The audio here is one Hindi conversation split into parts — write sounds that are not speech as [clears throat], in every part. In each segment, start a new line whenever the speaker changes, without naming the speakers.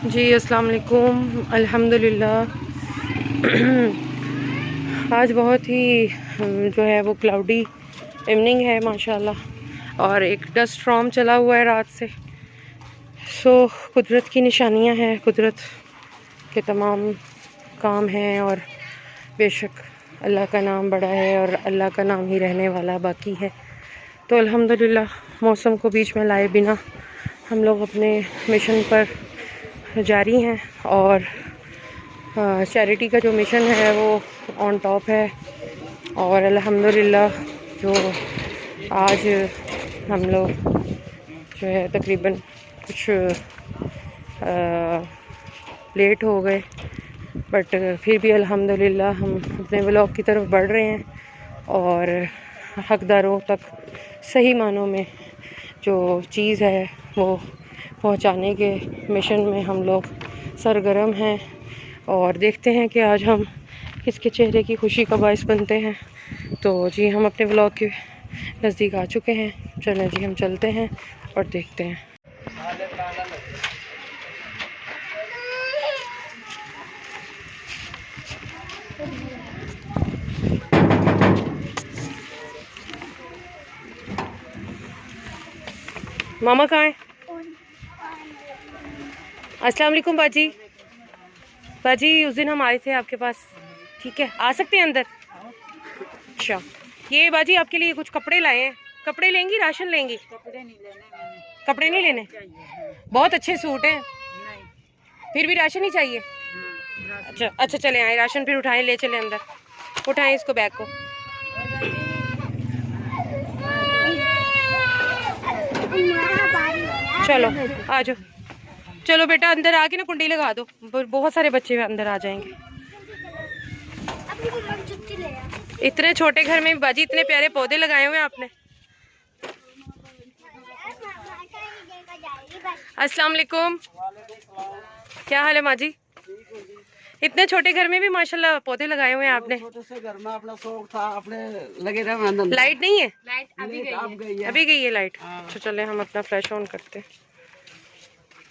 जी, अस्सलाम वालेकुम। अल्हम्दुलिल्लाह। [clears throat] आज बहुत ही जो है वो क्लाउडी इवनिंग है, माशाल्लाह। और एक डस्ट स्टॉर्म चला हुआ है रात से। सो कुदरत की निशानियाँ हैं, कुदरत के तमाम काम हैं और बेशक अल्लाह का नाम बड़ा है और अल्लाह का नाम ही रहने वाला बाकी है। तो अल्हम्दुलिल्लाह, मौसम को बीच में लाए बिना हम लोग अपने मिशन पर जारी हैं और चैरिटी का जो मिशन है वो ऑन टॉप है। और अल्हम्दुलिल्लाह जो आज हम लोग जो है तकरीबन कुछ आ, लेट हो गए। बट फिर भी अल्हम्दुलिल्लाह हम अपने ब्लॉग की तरफ़ बढ़ रहे हैं और हकदारों तक सही मानों में जो चीज़ है वो पहुँचाने के मिशन में हम लोग सरगर्म हैं और देखते हैं कि आज हम किसके चेहरे की खुशी का बायस बनते हैं। तो जी, हम अपने ब्लॉग के नज़दीक आ चुके हैं। चलो जी, हम चलते हैं और देखते हैं। मामा कहाँ हैं? कपड़े लाए हैं। कपड़े लेंगी राशन लेंगी?
कपड़े नहीं लेने
कपड़े नहीं लेने? बहुत अच्छे सूट हैं। फिर भी राशन ही चाहिए?
हाँ अच्छा
अच्छा चले आए राशन फिर उठाएँ ले चले अंदर। उठाएँ इसको बैग को। चलो आ जाओ। चलो बेटा अंदर आके ना कुंडी लगा दो। बहुत सारे बच्चे अंदर आ जाएँगे। इतने छोटे घर में बाजी इतने प्यारे पौधे लगाए हुए हैं आपने। अस्सलाम वालेकुम। क्या हाल है माजी इतने छोटे घर में भी माशाल्लाह पौधे लगाए हुए हैं आपने।
छोटे से घर में अपना शौक था अपने लगे रहे अंदर। लाइट
नहीं है?
लाइट अभी
गई है। अभी
गई है लाइट। हाँ। अच्छा चले हम अपना फ्लैश ऑन करते हैं इधर इधर बैठ जा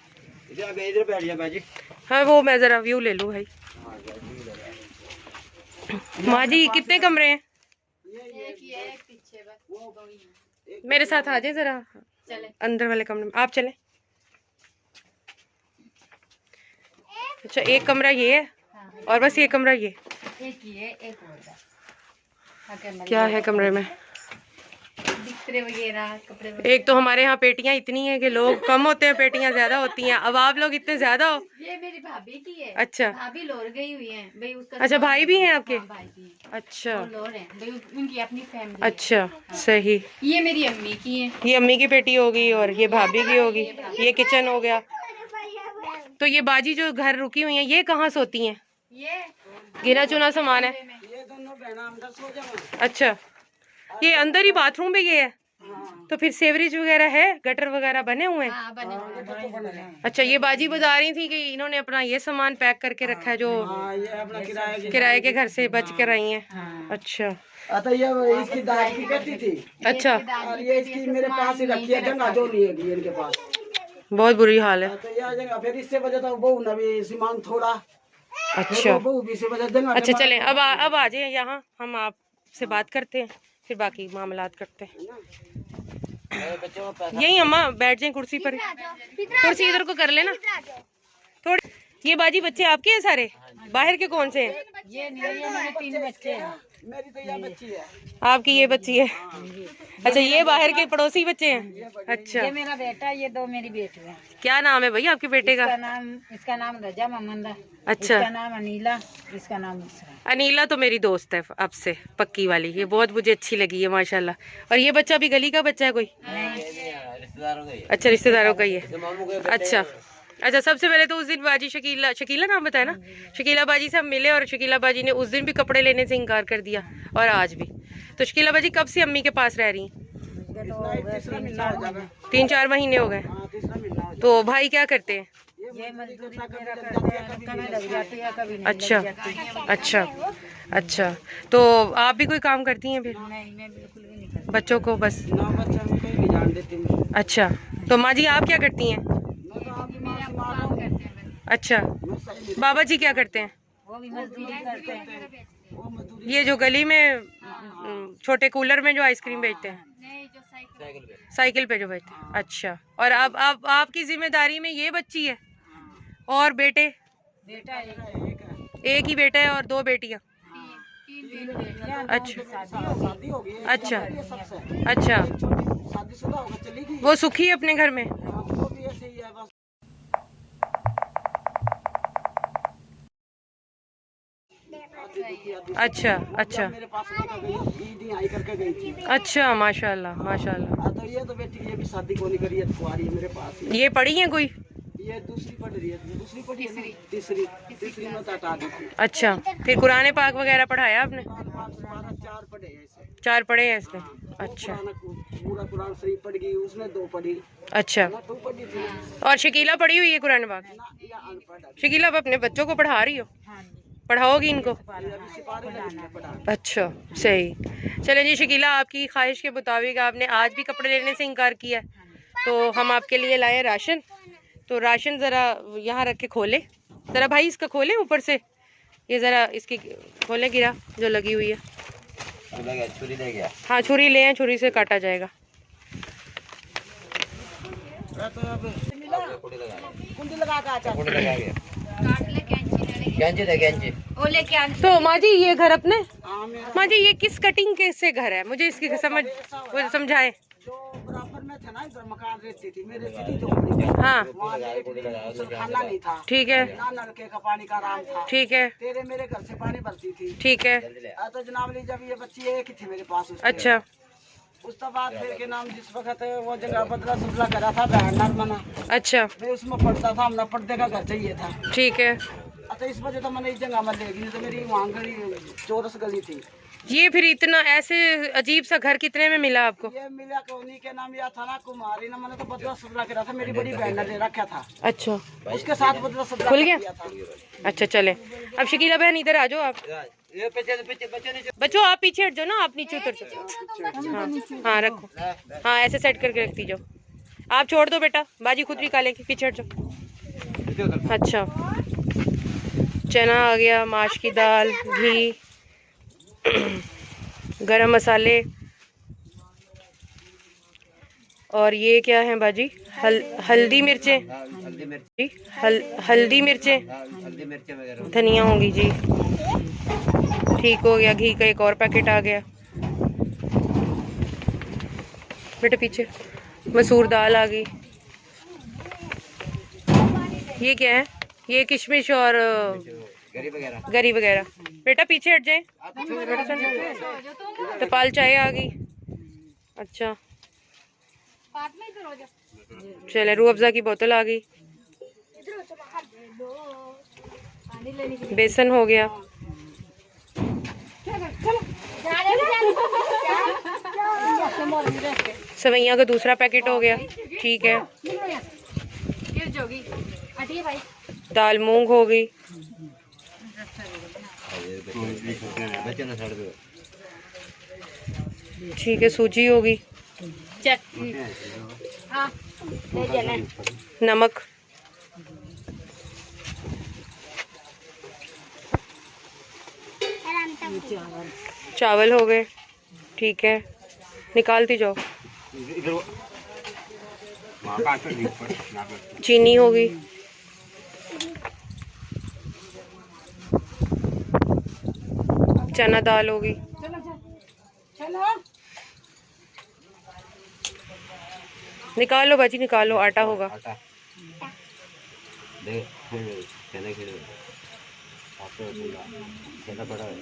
बाजी हाँ वो मैं जरा व्यू ले लूँ भाई। माँ जी कितने कमरे हैं?
मेरे साथ आ जाए
जरा? अंदर वाले कमरे में। आप चले। अच्छा एक कमरा ये है
और बस ये
कमरा ये।
एक ही है एक होगा क्या है कमरे में? बिस्तरे वगैरह कपड़े वगैरह। एक तो
हमारे यहाँ पेटियाँ इतनी हैं कि लोग कम होते हैं पेटियाँ ज़्यादा होती हैं। अब आप लोग इतने ज़्यादा हो।
ये मेरी भाभी की है।
अच्छा।
भाभी लोर गई हुई है। भाई उसका अच्छा भाई भी हैं आपके? हाँ, भाई भी
अच्छा।
लोर है। उनकी अपनी फैमिली अच्छा
सही।
ये मेरी अम्मी की है।
ये अम्मी की पेटी होगी और ये भाभी की होगी। ये किचन हो गया। तो ये बाजी जो घर रुकी हुई है ये कहाँ सोती हैं?
ये
गिना चुना सामान है। अच्छा।
ये अंदर ही
बाथरूम भी ये है? तो फिर सेवरेज वगैरह है? गटर वगैरह बने हुए हैं?
हाँ बने
हुए
अच्छा ये बाजी बता रही थी कि इन्होंने अपना ये सामान पैक करके रखा है जो
हाँ
ये अपना किराए के घर
से बच कर आई है।
हाँ।
अच्छा।
अतः ये इसकी दाद की करती थी।
अच्छा। और ये इसकी मेरे पास ही रखी है जगह जो
नहीं है। इनके पास।
बहुत बुरी हाल है।
तो फिर इससे वजह तो बहू ने भी सीमान थोड़ा।
अच्छा।
बहू भी से वजह जगह अच्छा चलें अब आ, अब
आ जाए यहाँ हम आपसे बात करते हैं फिर बाकी मामलात करते
हैं।
यही
अम्मा बैठ जाए कुर्सी पर।
कुर्सी
इधर को कर लेना। थोड़े ये बाजी बच्चे आपके हैं सारे?
बाहर
के कौन से हैं?
ये ये मेरे
तीन बच्चे हैं।
मेरी तो ये बच्ची है।
आपकी ये बच्ची है।
अच्छा ये बाहर
के पड़ोसी बच्चे हैं?
अच्छा। ये
मेरा बेटा ये दो मेरी बेटी है।
क्या नाम है भाई आपके बेटे का? इसका
नाम इसका नाम रजा मोहम्मद
अच्छा। इसका
नाम अनीला इसका नाम
अनीला तो मेरी दोस्त है आपसे पक्की वाली। ये बहुत मुझे अच्छी लगी है माशाल्लाह। और ये बच्चा भी गली का बच्चा है कोई?
अच्छा
रिश्तेदारों का ही
है। अच्छा।
अच्छा सबसे पहले तो उस दिन बाजी शकीला शकीला नाम बताया ना? शकीला बाजी से हम मिले और शकीला बाजी ने उस दिन भी कपड़े लेने से इनकार कर दिया और आज भी। तो शकीला बाजी कब से अम्मी के पास रह रही तीन चार महीने हो गए।
तो
भाई क्या करते हैं?
अच्छा
अच्छा
अच्छा। तो आप भी कोई काम करती हैं फिर?
बच्चों
को बस। अच्छा तो माँ जी आप क्या करती हैं? अच्छा
बाबा जी क्या करते हैं? ये जो गली
में छोटे कूलर में जो आइसक्रीम बेचते हैं? साइकिल पे। जो बेचते हैं। अच्छा। और अब अब आपकी ज़िम्मेदारी में ये बच्ची है? और बेटे?
बेटा एक
एक है।
एक ही बेटा है और दो बेटियाँ?
अच्छा। शादी हो गई। है अच्छा।
अच्छा।
छोटी शादीशुदा होकर चली गई। वो
सुखी है अपने घर में?
अच्छा अच्छा। मेरे पास लेकर गई ईदी आई करके गई थी।
अच्छा माशाल्लाह माशाल्लाह।
हाँ, तो ये तो बेटी ये भी शादी को नहीं करी है कुआरी है मेरे पास
ये पढ़ी है कोई?
ये दूसरी पढ़ रही है दूसरी पढ़ी है तीसरी। तीसरी में हटा दी थी।
अच्छा फिर कुरान पाक वगैरह पढ़ाया आपने?
चार पढ़े हैं इसे।
चार पढ़े हैं इसने?
अच्छा। पूरा कुरान शरीफ पढ़ गई उसमें दो पढ़ी।
अच्छा।
ना पढ़ी थी।
और शकीला पढ़ी हुई है कुरान पाक?
शकीला
अब अपने बच्चों को पढ़ा रही हो?
हाँ
पढ़ाओगी इनको? अच्छा सही। चले जी शकीला आपकी ख्वाहिश के मुताबिक आपने आज भी कपड़े लेने से इनकार किया तो हम आपके लिए लाए राशन। तो राशन ज़रा यहाँ रख के खोले। ज़रा भाई इसका खोले ऊपर से। ये ज़रा इसकी खोले गिरा जो लगी हुई है।
छुरी ले गया
हाँ छुरी ले छुरी से काटा जाएगा।
तो अब लगा
कैंची तो माँ
जी ये घर अपने?
हाँ माँ जी ये
किस कटिंग के से घर है? मुझे इसकी समझ
मुझे
समझाएँ।
जो बराबर में था ना मकान रहती थी मेरे सीधी झोपड़ी में हाँ। वहाँ एक दिन खाना नहीं था।
ठीक है।
नलके का पानी का आराम था।
ठीक है।
तेरे मेरे घर से पानी भरती थी।
ठीक है।
आ, तो जनाब ली जब ये बच्ची एक ही थी मेरे पास उसके। अच्छा। उस तो बाद फिर के नाम जिस वक्त वो जगह बदला सुदला करा था बहन नरमना
अच्छा।
मैं उसमें पढ़ता था हमने पर्दे का घर चाहिए था।
ठीक है।
तो इस वजह तो मैंने इस जगह में ले गई नहीं तो मेरी वहाँ गली चौरस गली थी।
ये फिर इतना ऐसे अजीब सा घर कितने में मिला आपको?
ये मिला कॉलोनी के नाम या था ना कुमारी ना मैंने तो बदला सुदला करा था मेरी बड़ी बहन ने ले रखा था।
अच्छा।
उसके साथ बदला
सुदला खुल गया?
अच्छा चले। अब शकीला बहन इधर आ जाओ आप।
ये पीछे पीछे बच्चे नीचे।
बच्चों आप पीछे हट जाओ ना आप नीचे उतर जाओ।
हाँ। हाँ रखो।
हाँ ऐसे सेट करके रखती जाओ। आप छोड़ दो बेटा बाजी खुद निकालेंगे पीछे हट जाओ। अच्छा। चना आ गया, माश की दाल, घी, गरम मसाले। और ये क्या है भाजी? हल, हल्दी मिर्चें।
हल्दी
हल, हल्दी मिर्चें। धनिया होंगी, जी। ठीक हो गया, घी का एक और पैकेट आ गया। बेटे पीछे, मसूर दाल आ गई। ये क्या है? ये किशमिश और गरी वगैरह। बेटा पीछे हट जाए।
तपाल
चाय आ गई। अच्छा।
चले रूह
अफ़ज़ा की बोतल आ गई।
बेसन
हो गया। सवैया का दूसरा पैकेट हो गया।
ठीक है।
दाल मूंग हो गई। ठीक है सूजी होगी। नमक। चावल हो गए। ठीक है निकालती जाओ। चीनी होगी। चना दाल होगी निकालो बाजी निकालो आटा होगा।
आटा दे चने के चना पड़ा है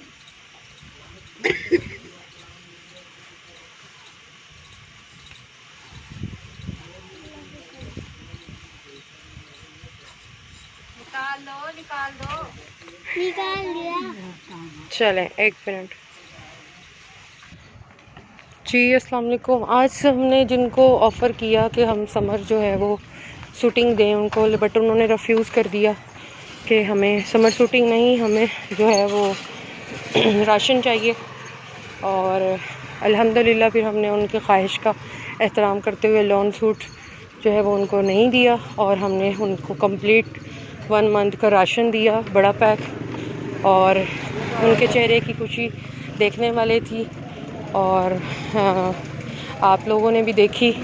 चलें, एक मिनट। जी अस्सलाम वालेकुम आज हमने जिनको ऑफ़र किया कि हम समर जो है वो शूटिंग दें उनको बट उन्होंने रिफ्यूज़ कर दिया कि हमें समर शूटिंग नहीं, हमें जो है वो [clears throat] राशन चाहिए। और अल्हम्दुलिल्लाह फिर हमने उनकी ख्वाहिश का एहतराम करते हुए लॉन सूट जो है वो उनको नहीं दिया और हमने उनको कंप्लीट वन मंथ का राशन दिया, बड़ा पैक और
उनके
चेहरे की खुशी देखने वाले थी और आप लोगों ने भी देखी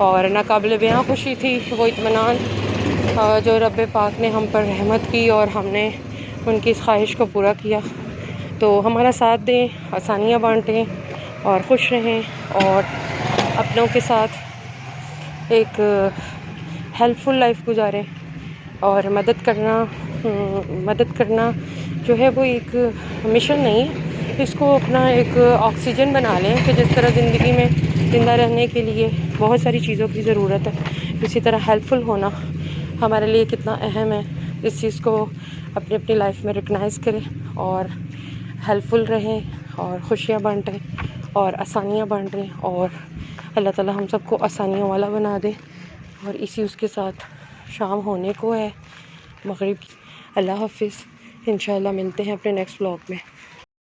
और नाकाबिल बयां खुशी थी, वो इतमान जो रब पाक ने हम पर रहमत की और हमने उनकी इस ख्वाहिश को पूरा किया। तो हमारा साथ दें, आसानियाँ बांटें और खुश रहें और अपनों के साथ एक, हेल्पफुल लाइफ गुजारें। और मदद करना हम्म, मदद करना जो है वो एक मिशन नहीं है। इसको अपना एक ऑक्सीजन बना लें कि जिस तरह ज़िंदगी में ज़िंदा रहने के लिए बहुत सारी चीज़ों की ज़रूरत है। इसी तरह हेल्पफुल होना हमारे लिए कितना अहम है। इस चीज़ को अपनी अपनी लाइफ में रिकनाइज़ करें और हेल्पफुल रहें और खुशियाँ बांटें और आसानियाँ बांटें और अल्लाह ताला हम सबको आसानियों वाला बना दे और इसी उसके साथ शाम होने को है। मगरिब अल्लाह हाफिज़। इंशाल्लाह मिलते हैं अपने नेक्स्ट ब्लॉग में।